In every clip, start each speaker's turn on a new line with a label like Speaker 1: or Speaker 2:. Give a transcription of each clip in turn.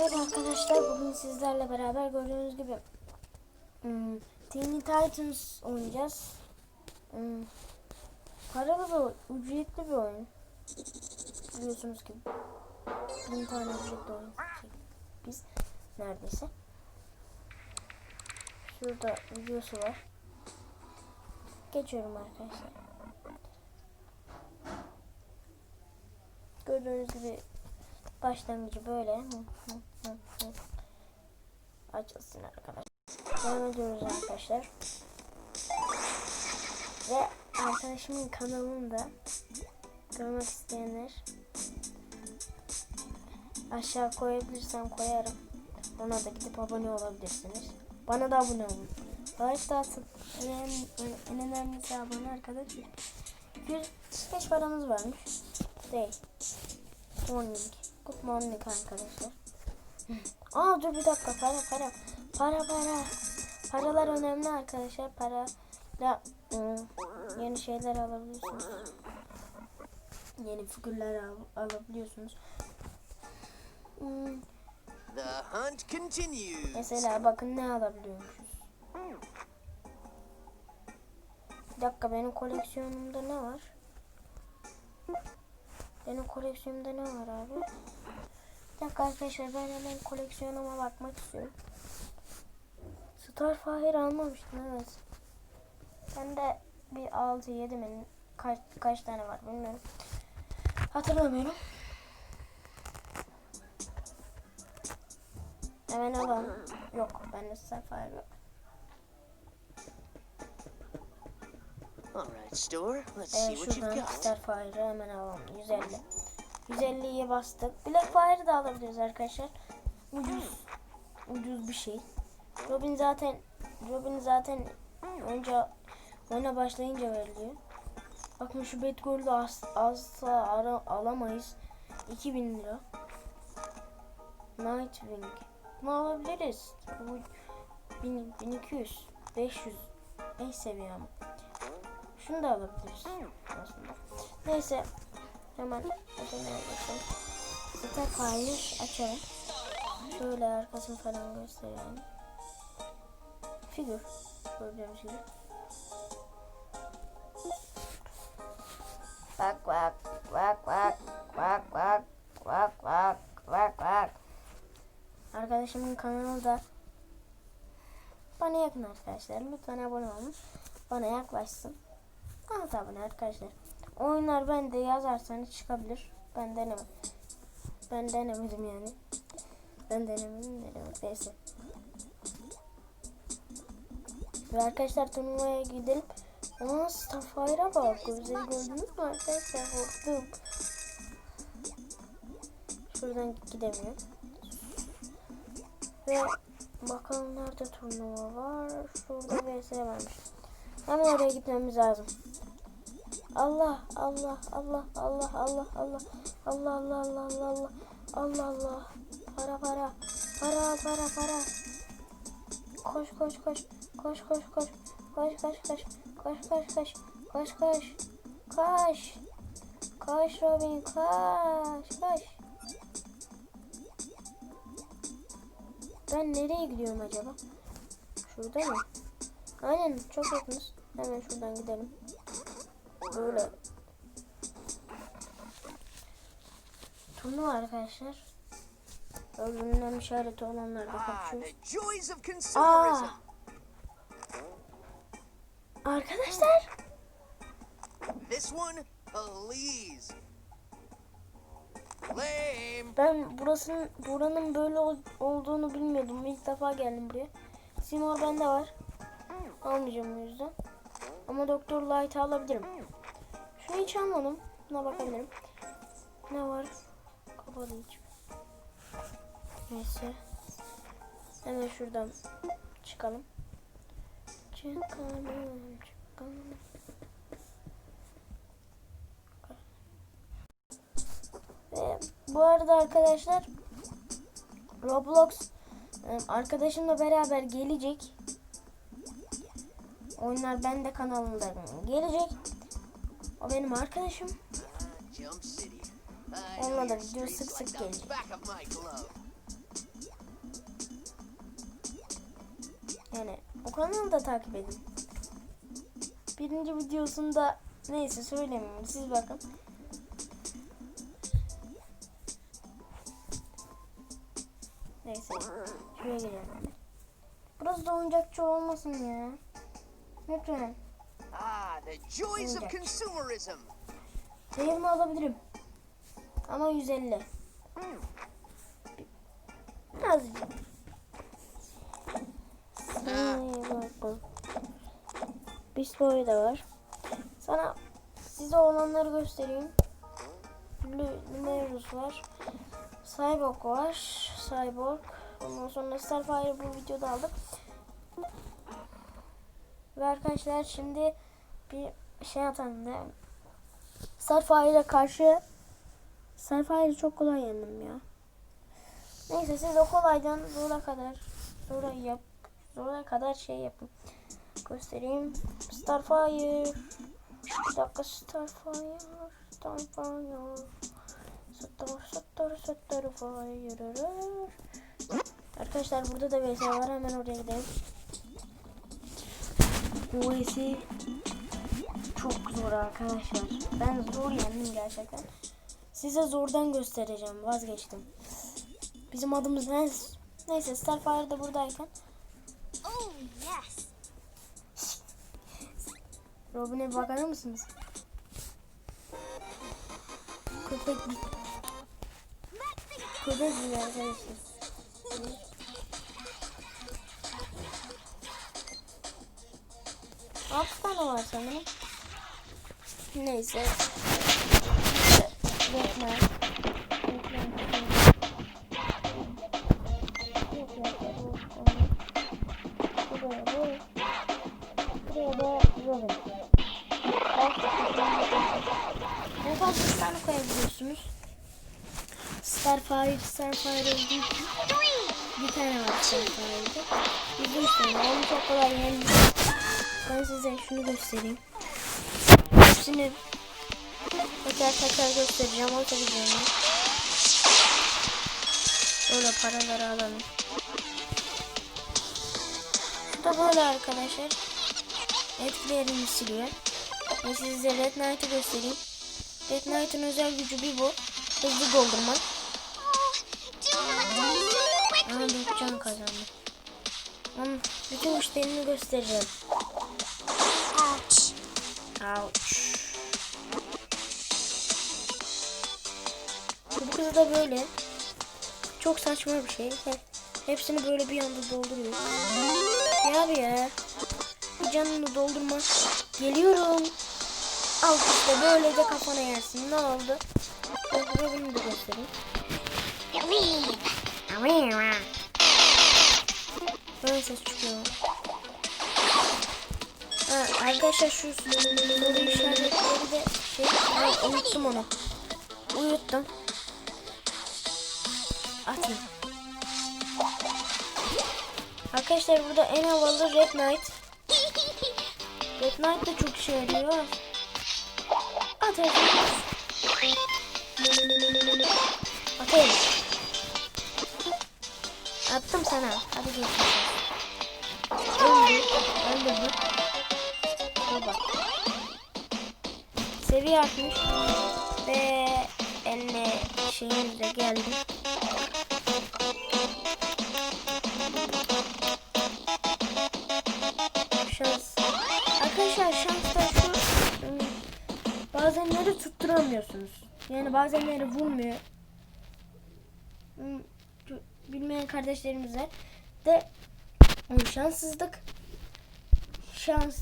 Speaker 1: Evet arkadaşlar bugün sizlerle beraber gördüğünüz gibi hmm, Teen Titans oynayacağız. Hmm, paralı bir ücretli bir oyun. Biliyorsunuz ki bin tane ücretli oyun biz neredeyse. Şurada videosu var. Geçiyorum arkadaşlar. Gördüğünüz gibi başlangıcı böyle. Açılsın arkadaşlar. Devam ediyoruz arkadaşlar. Ve arkadaşımın kanalını da görmek isteyenler aşağı koyabilirsem koyarım. Ona da gidip abone olabilirsiniz. Bana da abone olun. Like da atın. En, en önemlisi abone arkadaşlar. 105 paramız varmış. Değil. Morning. Good morning arkadaşlar. Aa dur bir dakika para para. Para para. Paralar önemli arkadaşlar. Parayla ıı, yeni şeyler alabiliyorsunuz. Yeni figürler al- alabiliyorsunuz. Hmm,
Speaker 2: The hunt continues.
Speaker 1: Mesela bakın ne alabiliyormuşuz. Bir dakika benim koleksiyonumda ne var? Benim koleksiyonumda ne var abi? Bir dakika arkadaşlar ben hemen koleksiyonuma bakmak istiyorum. Starfire almamıştım evet. Bende bir 6 7 mi kaç, kaç tane var bilmiyorum. Hatırlamıyorum. Hemen alalım. Yok bende Starfire yok.
Speaker 2: All right, store. Let's
Speaker 1: Evet
Speaker 2: see what you've got.
Speaker 1: Starfire'ı hemen alalım. 150. 150'ye bastık. Blackfire'ı da alabiliriz arkadaşlar. Ucuz. Ucuz bir şey. Robin zaten Robin zaten önce oyuna başlayınca veriliyor. Bakın şu Batgirl'ü az, asla ara, alamayız. 2000 lira. Nightwing. Bunu alabiliriz. Bu 1000, 1200, 500. 5 seviye ama. Şunu da alabiliriz aslında. Neyse. Hemen ödemeye geçelim. Starfire açalım. Şöyle arkasını falan göstereyim. Figür. Gördüğünüz gibi. Bak bak bak bak bak bak bak bak bak bak. Arkadaşımın kanalı da bana yakın arkadaşlar. Lütfen abone olun. Bana yaklaşsın. Evet abone arkadaşlar. Oyunlar bende yazarsanız çıkabilir. Ben denemem. Ben denemedim yani. Ben denemedim denemedim. Neyse. Ve arkadaşlar turnuvaya gidelim. Aa Starfire'a bak. Gözleri gördünüz mü arkadaşlar? Korktum. Şuradan gidemiyor. Ve bakalım nerede turnuva var. Şurada vs varmış. Hemen oraya gitmemiz lazım. Allah Allah Allah Allah Allah Allah Allah Allah Allah Allah Allah Allah para para para para para koş koş koş koş koş koş koş koş koş koş koş koş koş koş koş koş Robin koş koş ben nereye gidiyorum acaba şurada mı aynen çok yakınız hemen şuradan gidelim böyle turnuva arkadaşlar öbüründen işareti olanlar da
Speaker 2: Ah,
Speaker 1: kapışıyor.
Speaker 2: the joys of consumerism.
Speaker 1: Aa. Arkadaşlar
Speaker 2: This one, please.
Speaker 1: Ben burasının buranın böyle ol- olduğunu bilmiyordum. İlk defa geldim buraya. Simor bende var. Almayacağım o yüzden. Ama Doktor Light'ı alabilirim. Şunu hiç almadım. Buna bakabilirim. Ne var? Kapalı hiç. Neyse. Hemen şuradan çıkalım. Çıkalım, çıkalım. Ve bu arada arkadaşlar Roblox e, arkadaşımla beraber gelecek. Oyunlar bende kanalında gelecek benim arkadaşım. Onunla da video sık sık gelecek. Yani o kanalı da takip edin. Birinci videosunda neyse söylemeyeyim siz bakın. Neyse şuraya girelim. Burası da oyuncakçı olmasın ya. Lütfen.
Speaker 2: Ah, the joys of consumerism.
Speaker 1: Mi alabilirim? Ama 150. Azıcık. Ay, bak bak. Beast Boy da var. Sana size olanları göstereyim. Lu- Lumerus var. Cyborg var. Cyborg. Ondan sonra Starfire bu videoda aldık. Ve arkadaşlar şimdi bir şey atalım da Starfire'a karşı Starfire'ı çok kolay yendim ya. Neyse siz o kolaydan zora kadar zora yap zora kadar şey yapın. Göstereyim. Starfire. Bir dakika Starfire. Starfire. Star Star Starfire. Arkadaşlar burada da VS var hemen oraya gidelim. VS çok zor arkadaşlar. Ben zor yendim gerçekten. Size zordan göstereceğim. Vazgeçtim. Bizim adımız ne? Neyse Starfire da buradayken
Speaker 3: Oh, yes.
Speaker 1: Robin'e bakar mısınız? Köpek Köpek gibi arkadaşlar. Altı tane var sanırım. Neyse. Robin. En fazla tane koyabiliyorsunuz. Starfire, Starfire olduğu için bir tane var Starfire'da. Bizim üstüne onu çok kolay yendik. Ben size şunu göstereyim. Hepsini tekrar tekrar göstereceğim. O tabii yani. Böyle paraları alalım. Bu da böyle arkadaşlar. Etkilerini siliyor. Ve size Red Knight'ı göstereyim. Red Knight'ın özel gücü bir bu. Hızlı doldurmak. Ama bir can kazandı. Onun bütün güçlerini göstereceğim.
Speaker 3: Ouch.
Speaker 1: Bu kız da böyle. Çok saçma bir şey. Hep, hepsini böyle bir anda dolduruyor. Ya abi ya. Bir canını doldurma. Geliyorum. Al işte böyle de kafana yersin. Ne oldu? Robin'i de göstereyim. Böyle ses çıkıyor. Ha, arkadaşlar şu soru işaretleri de şey, ben unuttum onu. Uyuttum. Atayım. Arkadaşlar burada en havalı Red Knight. Red Knight da çok işe yarıyor. Atayım. Atayım. Attım sana. Hadi geçelim. Öldü. Öldü Seviye artmış. Ve 50 şeyimiz de geldi. Şans. Arkadaşlar şansta şu bazenleri tutturamıyorsunuz. Yani bazenleri vurmuyor. Im, Bilmeyen kardeşlerimize de ım, şanssızlık şans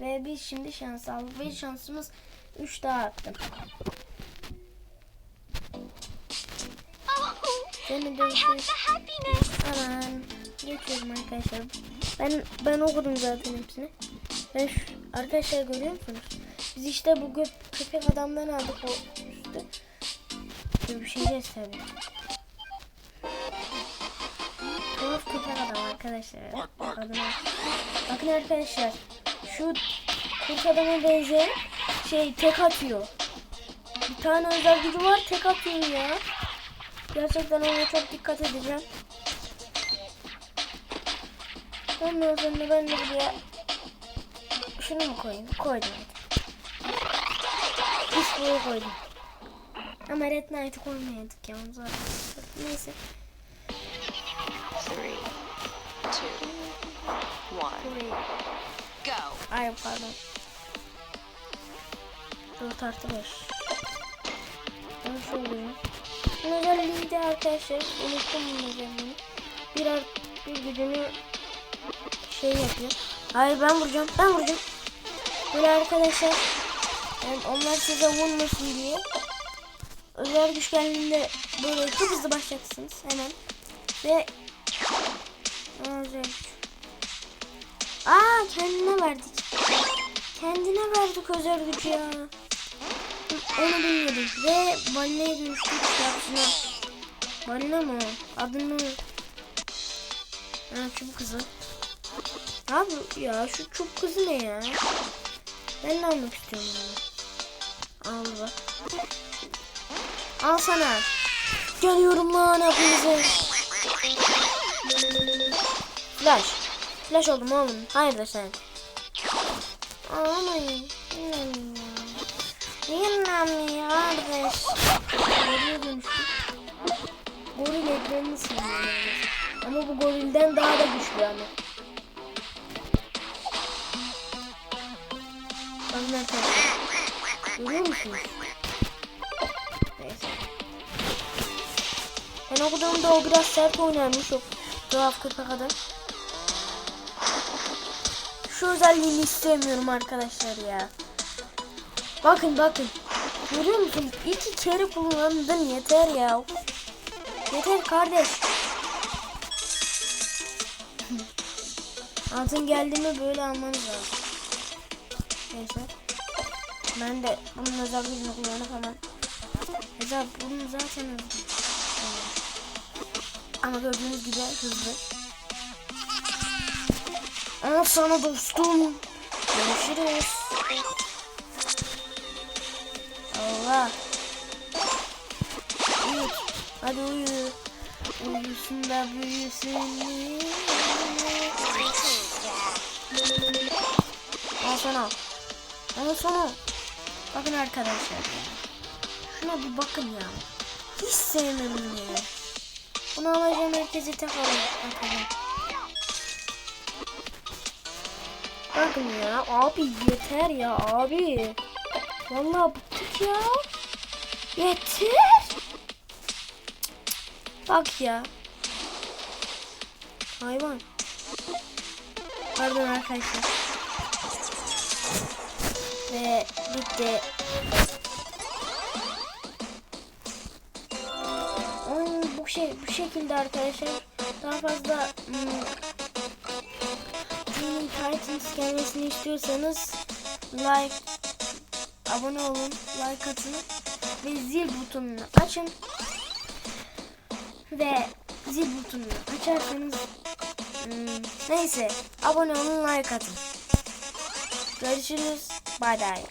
Speaker 1: ve biz şimdi şans aldık ve şansımız 3 daha arttı. Senin de
Speaker 3: I have the happiness.
Speaker 1: Aman geçiyorum arkadaşlar. Ben ben okudum zaten hepsini. Ben şu, arkadaşlar görüyor musunuz? Biz işte bu gö- köpek adamdan aldık o üstü. Görüşeceğiz tabii. Tuhaf köpek adam arkadaşlar. Adına. Bakın arkadaşlar. Şu kurt adama benzeyen şey tek atıyor. Bir tane özel gücü var tek atıyor ya. Gerçekten ona çok dikkat edeceğim. Ondan sonra ben de buraya şunu mu koyayım? Koydum. Üst boyu koydum. Ama Red Knight'ı koymayaydık ya. Zaten. Neyse.
Speaker 4: Three, two, one,
Speaker 1: Burayı. Ay pardon. 4 artı 5. Ben şöyle. Bunun özelliği de arkadaşlar. Unuttum bunun özelliğini. Bir art bir gücünü şey yapıyor. Hayır ben vuracağım. Ben vuracağım. Böyle arkadaşlar. Yani onlar size vurmasın diye. Özel güç geldiğinde böyle çok hızlı başlayacaksınız hemen. Ve özel güç. Aa kendine verdik. Kendine verdik özel gücü ya. Onu bilmiyordum. Ve balineye dönüştük yapsına. Balina mı? Adını... Ha çubuk kızı. Abi ya şu çubuk kızı ne ya? Ben de almak istiyorum bunu. Al bak. Al sana. Geliyorum lan hepinize. Flash. Flash oldum oğlum. Hayırdır sen? Ağlamayın. Yinlenmiyor kardeş. Goril dönüştük. Goril ekranını sınırlıyor. Ama bu gorilden daha da güçlü ama. Bakın arkadaşlar. Görüyor musunuz? Neyse. Ben okuduğumda o biraz sert oynarmış o tuhaf köpek adam. Şu özelliğini istemiyorum arkadaşlar ya. Bakın bakın. Görüyor musun? İki kere kullandım yeter ya. Yeter kardeş. Altın geldi mi böyle almanız lazım. Neyse. Ben de bunun özel gücünü kullanıp hemen. Özel bunun zaten. Ama gördüğünüz gibi hızlı. Al sana dostum. Görüşürüz. Allah. Uyu. Hadi uyu. Uyusun da büyüsün. Al sana. Al sana. Bakın arkadaşlar. Şuna bir bakın ya. Hiç sevmem ya. Bunu alacağım herkese tek alacağım. Bakalım. Bakın ya abi yeter ya abi. Vallahi bıktık ya. Yeter. Bak ya. Hayvan. Pardon arkadaşlar. Ve bitti. Oyun bu şey bu şekilde arkadaşlar. Daha fazla hmm, Teen Titans gelmesini istiyorsanız like abone olun, like atın ve zil butonunu açın. Ve zil butonunu açarsanız hmm, neyse abone olun, like atın. Görüşürüz. Bay bay.